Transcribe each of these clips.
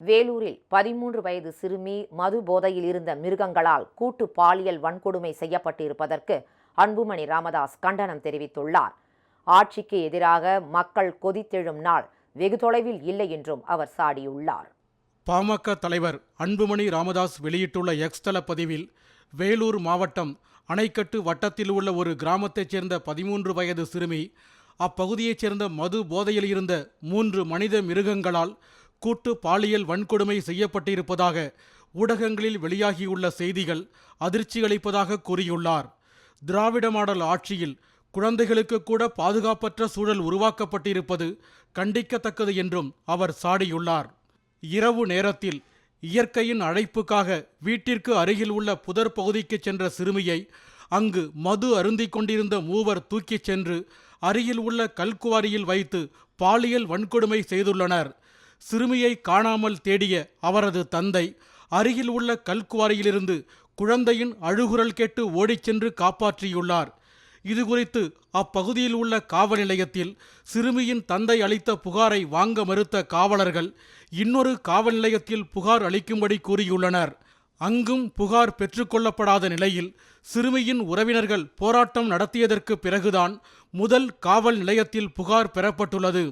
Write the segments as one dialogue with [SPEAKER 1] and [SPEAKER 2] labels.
[SPEAKER 1] வேலூரில் பதிமூன்று வயது சிறுமி மது போதையில் இருந்த மிருகங்களால் கூட்டு பாலியல் வன்கொடுமை செய்யப்பட்டிருப்பதற்கு அன்புமணி ராமதாஸ் கண்டனம் தெரிவித்துள்ளார். ஆட்சிக்கு எதிராக மக்கள் கொதித்தெழும் நாள் வெகு தொலைவில் இல்லை என்றும் அவர் சாடியுள்ளார்.
[SPEAKER 2] பாமக தலைவர் அன்புமணி ராமதாஸ் வெளியிட்டுள்ள எக்ஸ்தல பதிவில் வேலூர் மாவட்டம் அணைக்கட்டு வட்டத்தில் உள்ள ஒரு கிராமத்தைச் சேர்ந்த பதிமூன்று வயது சிறுமி அப்பகுதியைச் சேர்ந்த மது போதையில் இருந்த மூன்று மனித மிருகங்களால் கூட்டு பாலியல் வன்கொடுமை செய்யப்பட்டிருப்பதாக ஊடகங்களில் வெளியாகியுள்ள செய்திகள் அதிர்ச்சியளிப்பதாக கூறியுள்ளார். திராவிட மாடல் ஆட்சியில் குழந்தைகளுக்கு கூட பாதுகாப்பற்ற சூழல் உருவாக்கப்பட்டிருப்பது கண்டிக்கத்தக்கது என்றும் அவர் சாடியுள்ளார். இரவு நேரத்தில் இயற்கையின் அழைப்புக்காக வீட்டிற்கு அருகில் உள்ள புதர் பகுதிக்கு சென்ற சிறுமியை அங்கு மது அருந்திக் கொண்டிருந்த மூவர் தூக்கிச் சென்று அருகில் உள்ள கல்குவாரியில் வைத்து பாலியல் வன்கொடுமை செய்துள்ளனர். சிறுமியை காணாமல் தேடிய அவரது தந்தை அருகில் உள்ள கல்குவாரியிலிருந்து குழந்தையின் அழுகுரல் கேட்டு ஓடிச் சென்று காப்பாற்றியுள்ளார். இதுகுறித்து அப்பகுதியில் உள்ள காவல் நிலையத்தில் சிறுமியின் தந்தை அளித்த புகாரை வாங்க மறுத்த காவலர்கள் இன்னொரு காவல் நிலையத்தில் புகார் அளிக்கும்படி கூறியுள்ளனர். அங்கும் புகார் பெற்றுக்கொள்ளப்படாத நிலையில் சிறுமியின் உறவினர்கள் போராட்டம் நடத்தியதற்கு பிறகுதான் முதல் காவல் நிலையத்தில் புகார் பெறப்பட்டுள்ளது.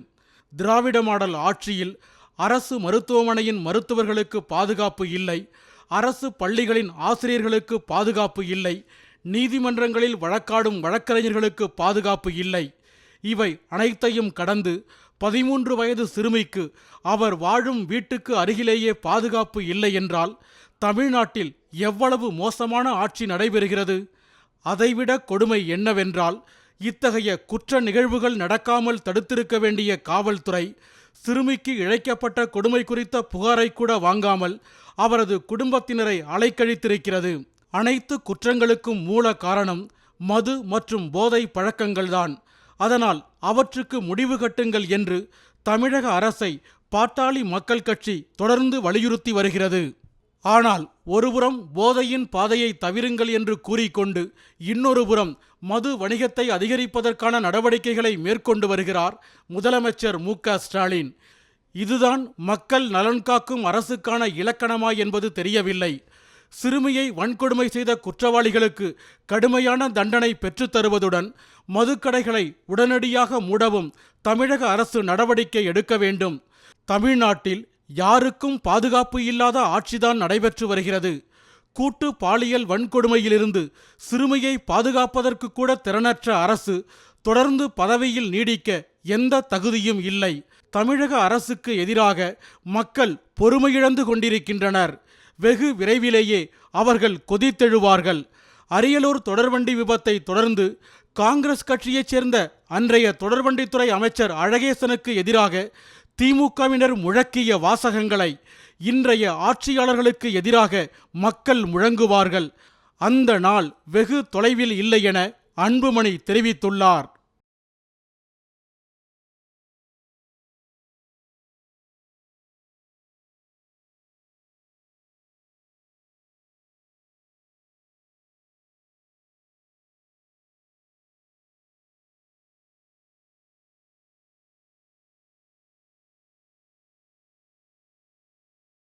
[SPEAKER 2] திராவிட மாடல் ஆட்சியில் அரசு மருத்துவமனையின் மருத்துவர்களுக்கு பாதுகாப்பு இல்லை. அரசு பள்ளிகளின் ஆசிரியர்களுக்கு பாதுகாப்பு இல்லை. நீதிமன்றங்களில் வழக்காடும் வழக்கறிஞர்களுக்கு பாதுகாப்பு இல்லை. இவை அனைத்தையும் கடந்து பதிமூன்று வயது சிறுமிக்கு அவர் வாழும் வீட்டுக்கு அருகிலேயே பாதுகாப்பு இல்லை என்றால் தமிழ்நாட்டில் எவ்வளவு மோசமான ஆட்சி நடைபெறுகிறது? அதைவிட கொடுமை என்னவென்றால் இத்தகைய குற்ற நிகழ்வுகள் நடக்காமல் தடுத்திருக்க வேண்டிய காவல்துறை சிறுமிக்கு இழைக்கப்பட்ட கொடுமை குறித்த புகாரை கூட வாங்காமல் அவரது குடும்பத்தினரை அலைக்கழித்திருக்கிறது. அனைத்து குற்றங்களுக்கும் மூல காரணம் மது மற்றும் போதை பழக்கங்கள்தான். அதனால் அவற்றுக்கு முடிவு கட்டுங்கள் என்று தமிழக அரசை பாட்டாளி மக்கள் கட்சி தொடர்ந்து வலியுறுத்தி வருகிறது. ஆனால் ஒருபுறம் போதையின் பாதையை தவிருங்கள் என்று கூறிக்கொண்டு இன்னொரு புறம் மது வணிகத்தை அதிகரிப்பதற்கான நடவடிக்கைகளை மேற்கொண்டு வருகிறார் முதலமைச்சர் மு க ஸ்டாலின். இதுதான் மக்கள் நலன் காக்கும் அரசுக்கான இலக்கணமா என்பது தெரியவில்லை. சிறுமியை வன்கொடுமை செய்த குற்றவாளிகளுக்கு கடுமையான தண்டனை பெற்றுத்தருவதுடன் மதுக்கடைகளை உடனடியாக மூடவும் தமிழக அரசு நடவடிக்கை எடுக்க வேண்டும். தமிழ்நாட்டில் யாருக்கும் பாதுகாப்பு இல்லாத ஆட்சிதான் நடைபெற்று வருகிறது. கூட்டு பாலியல் வன்கொடுமையிலிருந்து சிறுமியை பாதுகாப்பதற்கு கூட திறனற்ற அரசு தொடர்ந்து பதவியில் நீடிக்க எந்த தகுதியும் இல்லை. தமிழக அரசுக்கு எதிராக மக்கள் பொறுமையிழந்து கொண்டிருக்கின்றனர். வெகு விரைவிலேயே அவர்கள் கொதித்தெழுவார்கள். அரியலூர் தொடர்வண்டி விபத்தை தொடர்ந்து காங்கிரஸ் கட்சியைச் சேர்ந்த அன்றைய தொடர்வண்டித்துறை அமைச்சர் அழகேசனுக்கு எதிராக திமுகவினர் முழக்கிய வாசகங்களை இன்றைய ஆட்சியாளர்களுக்கு எதிராக மக்கள் முழங்குவார்கள். அந்த நாள் வெகு தொலைவில் இல்லை என அன்புமணி தெரிவித்துள்ளார்.